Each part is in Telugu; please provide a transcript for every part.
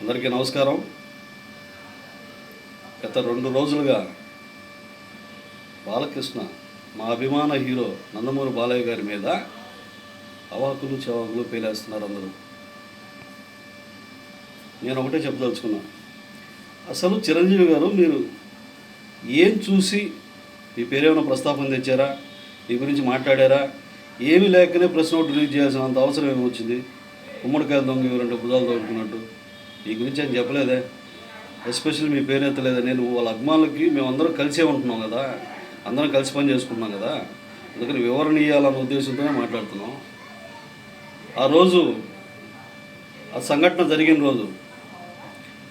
అందరికీ నమస్కారం. గత రెండు రోజులుగా బాలకృష్ణ మా అభిమాన హీరో నందమూరి బాలయ్య గారి మీద అవాకులు చవాకులు పేలేస్తున్నారు అందరూ. నేను ఒకటే చెప్పదలుచుకున్నా. అసలు చిరంజీవి గారు మీరు ఏం చూసి మీ పేరేమైనా ప్రస్తాపన తెచ్చారా? మీ గురించి మాట్లాడారా? ఏమీ లేకనే ప్రశ్న ఒకటి రిలీజ్ చేయాల్సినంత అవసరం ఏమి వచ్చింది గుమ్మడికాయలు దొంగ రెండు భుజాలు దొరుకుతున్నట్టు మీ గురించి అని చెప్పలేదే? ఎస్పెషల్ మీ పేరు ఎత్తలేదా. నేను వాళ్ళ అభిమానులకి మేమందరం కలిసే ఉంటున్నాం కదా. అందరం కలిసి పని చేసుకుంటున్నాం కదా. అందుకని వివరణ ఇవ్వాలన్న ఉద్దేశంతోనే మాట్లాడుతున్నాం. ఆ రోజు ఆ సంఘటన జరిగిన రోజు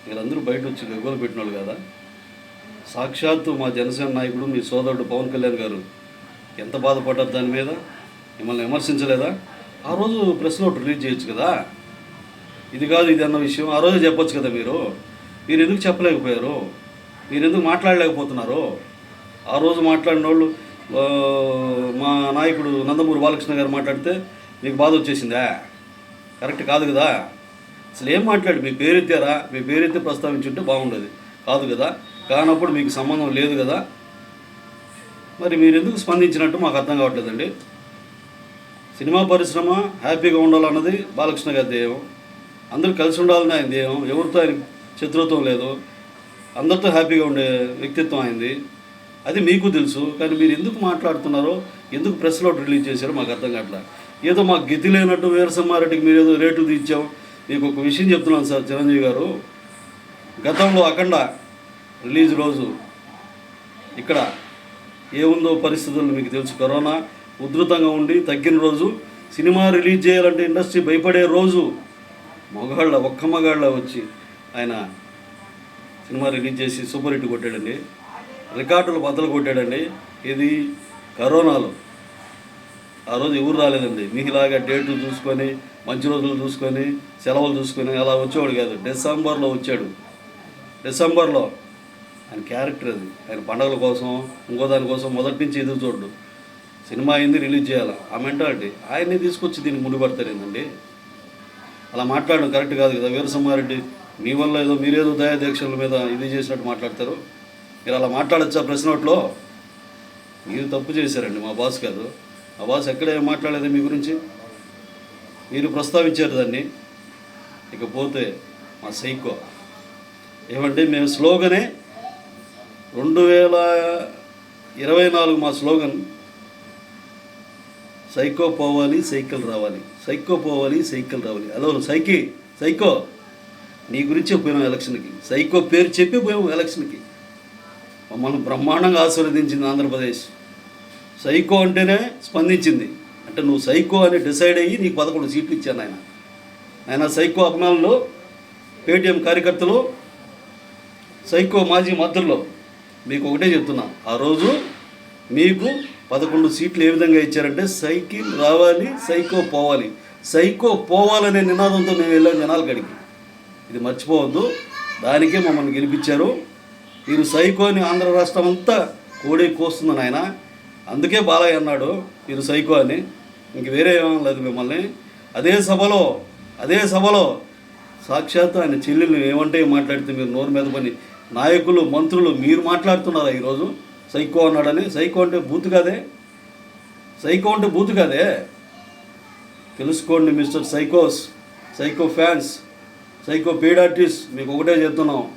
మీరందరూ బయట వచ్చి గగ్గోలు పెట్టినోళ్ళు కదా. సాక్షాత్తు మా జనసేన నాయకుడు మీ సోదరుడు పవన్ కళ్యాణ్ గారు ఎంత బాధపడ్డారు దాని మీద? మిమ్మల్ని విమర్శించలేదా? ఆ రోజు ప్రెస్ నోట్ రిలీజ్ చేయొచ్చు కదా. ఇది కాదు ఇది అన్న విషయం. ఆ రోజు చెప్పొచ్చు కదా మీరు. మీరు ఎందుకు చెప్పలేకపోయారు? మీరు ఎందుకు మాట్లాడలేకపోతున్నారు? ఆ రోజు మాట్లాడిన వాళ్ళు మా నాయకుడు నందమూరి బాలకృష్ణ గారు మాట్లాడితే మీకు బాధ వచ్చేసిందా? కరెక్ట్ కాదు కదా. అసలు ఏం మాట్లాడు? మీ పేరెత్తారా మీ పేరెత్తి ప్రస్తావించుంటే బాగుండేది. కాదు కదా. కానప్పుడు మీకు సంబంధం లేదు కదా. మరి మీరు ఎందుకు స్పందించినట్టు మాకు అర్థం కావట్లేదండి. సినిమా పరిశ్రమ హ్యాపీగా ఉండాలన్నది బాలకృష్ణ గారి ధ్యేయం. అందరూ కలిసి ఉండాలని ఆయన ధ్యేయం ఎవరితో ఆయన శత్రుత్వం లేదు. అందరితో హ్యాపీగా ఉండే వ్యక్తిత్వం అయింది అది మీకు తెలుసు. కానీ మీరు ఎందుకు మాట్లాడుతున్నారో ఎందుకు ప్రెస్ ప్రెస్లో రిలీజ్ చేశారో మాకు అర్థం కావట్లేదు. ఏదో మాకు గతి లేనట్టు వీరసింహారెడ్డికి మీరు ఏదో రేటు తీర్చాం. మీకు ఒక విషయం చెప్తున్నాను సార్ చిరంజీవి గారు. గతంలో అఖండ రిలీజ్ రోజు ఇక్కడ ఏముందో పరిస్థితులు మీకు తెలుసు. కరోనా ఉధృతంగా ఉండి తగ్గిన రోజు సినిమా రిలీజ్ చేయాలంటే ఇండస్ట్రీ భయపడే రోజు మగాళ్ళ ఒక్క మగాళ్ళ వచ్చి ఆయన సినిమా రిలీజ్ చేసి సూపర్ హిట్ కొట్టాడండి. రికార్డులు బద్దలు కొట్టాడండి. ఇది కరోనాలో. ఆ రోజు ఎవరు రాలేదండి. మీలాగా డేట్లు చూసుకొని మంచి రోజులు చూసుకొని సెలవులు చూసుకొని అలా వచ్చేవాడు కాదు. డిసెంబర్లో వచ్చాడు. డిసెంబర్లో ఆయన క్యారెక్టర్ అది. ఆయన పండగల కోసం ఇంకో దానికోసం మొదటి నుంచి ఎదురు చూడడు. సినిమా అయింది రిలీజ్ చేయాలి. ఆ మెంటాలిటీ. ఆయన్ని తీసుకొచ్చి దీన్ని ముడిపడతారేందండి అలా మాట్లాడడం కరెక్ట్ కాదు కదా. వీరసింహారెడ్డి మీ వల్ల ఏదో మీరేదో దయాదీక్షల మీద ఇది చేసినట్టు మాట్లాడతారు. మీరు అలా మాట్లాడచ్చా ప్రెస్ నోట్లో? మీరు తప్పు చేశారండి మా బాస్ కాదు. ఆ బాస్ ఎక్కడ ఏం మాట్లాడలేదు మీ గురించి? మీరు ప్రస్తావించారు దాన్ని. ఇకపోతే మా సైకో. ఏమంటే మేము స్లోగనే రెండు వేల ఇరవై నాలుగు మా స్లోగన్. సైకో పోవాలి సైకిల్ రావాలి. సైకో పోవాలి సైకిల్ రావాలి. అదో సైకి సైకో. నీ గురించే పోయాం ఎలక్షన్కి. సైకో పేరు చెప్పి పోయాం ఎలక్షన్కి. మమ్మల్ని బ్రహ్మాండంగా ఆశీర్వదించింది ఆంధ్రప్రదేశ్. సైకో అంటేనే స్పందించింది. అంటే నువ్వు సైకో అని డిసైడ్ అయ్యి నీకు పదకొండు సీట్లు ఇచ్చాను ఆయన ఆయన సైకో అభిమానులు పేటీఎం కార్యకర్తలు సైకో మాజీ మంత్రులు. మీకు ఒకటే చెప్తున్నా. ఆ రోజు మీకు పదకొండు సీట్లు ఏ విధంగా ఇచ్చారంటే సైకిల్ రావాలి సైకో పోవాలి. సైకో పోవాలనే నినాదంతో మేము వెళ్ళాం జనాల కాడికి. ఇది మర్చిపోవద్దు. దానికే మమ్మల్ని గెలిపించారు. మీరు సైకోని ఆంధ్ర రాష్ట్రం అంతా కోడే కోస్తుంది ఆయన అందుకే బాలయ్య అన్నాడు మీరు సైకో అని. ఇంక వేరే ఏమీ లేదు మిమ్మల్ని. అదే సభలో అదే సభలో సాక్షాత్ ఆయన చెల్లెలు ఏమంటే మాట్లాడితే మీరు నోరు మీద పని నాయకులు మంత్రులు మీరు మాట్లాడుతున్నారా ఈరోజు? సైకో అన్నాడని. సైకో అంటే బూత్ కాదే. సైకో అంటే బూత్ కాదే. తెలుసుకోండి మిస్టర్ సైకోస్ సైకో ఫ్యాన్స్ సైకో పీడాటిస్ మీకు ఒకటే చెప్తున్నాం.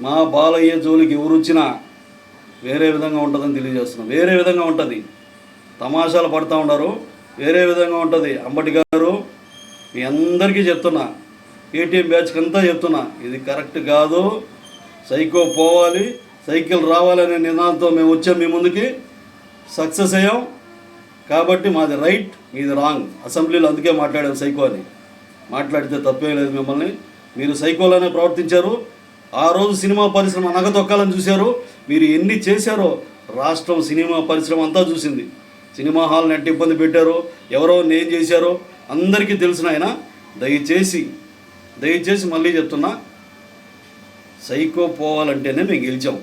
మా బాలయ్య జోలికి ఎవరు వచ్చినా వేరే విధంగా ఉంటుందని తెలియజేస్తున్నాం. వేరే విధంగా ఉంటుంది. తమాషాలు పడుతూ ఉన్నారు. వేరే విధంగా ఉంటుంది. అంబటి గారు మీ అందరికీ చెప్తున్నా. ఏటీఎం బ్యాచ్కి అంతా చెప్తున్నా. ఇది కరెక్ట్ కాదు. సైకో పోవాలి. సైకిల్ రావాలనే నినాదంతో మేము వచ్చాం మీ ముందుకి. సక్సెస్ అయ్యాం. కాబట్టి మాది రైట్ మీది రాంగ్. అసెంబ్లీలో అందుకే మాట్లాడాం సైకో అని. మాట్లాడితే తప్పేం లేదు మిమ్మల్ని. మీరు సైకోలోనే ప్రవర్తించారు. ఆ రోజు సినిమా పరిశ్రమ నగదొక్కాలని చూశారు. మీరు ఎన్ని చేశారో రాష్ట్రం సినిమా పరిశ్రమ అంతా చూసింది. సినిమా హాల్ నెట్ ఇబ్బంది పెట్టారో. ఎవరో ఏం చేశారో అందరికీ తెలిసిన ఆయన. దయచేసి దయచేసి మళ్ళీ చెప్తున్నా సైకో పోవాలంటేనే మేము గెలిచాం.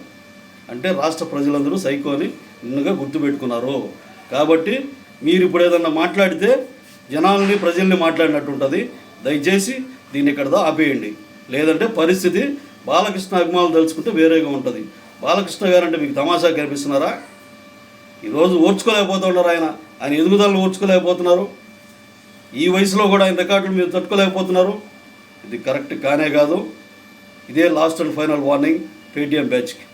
అంటే రాష్ట్ర ప్రజలందరూ సైకోని నిన్నగా గుర్తుపెట్టుకున్నారు. కాబట్టి మీరు ఇప్పుడు ఏదన్నా మాట్లాడితే జనాల్ని ప్రజల్ని మాట్లాడినట్టు ఉంటుంది. దయచేసి దీన్ని ఇక్కడతో ఆపేయండి. లేదంటే పరిస్థితి బాలకృష్ణ అభిమానులు తలుచుకుంటే వేరేగా ఉంటుంది. బాలకృష్ణ గారు అంటే మీకు తమాషా కనిపిస్తున్నారా? ఈరోజు ఓర్చుకోలేకపోతున్నారు ఆయన. ఆయన ఎదుగుదలను ఓర్చుకోలేకపోతున్నారు. ఈ వయసులో కూడా ఆయన రికార్డులు మీరు తట్టుకోలేకపోతున్నారు. ఇది కరెక్ట్ కానే కాదు. ఇదే last and final warning Paytm బ్యాచ్కి.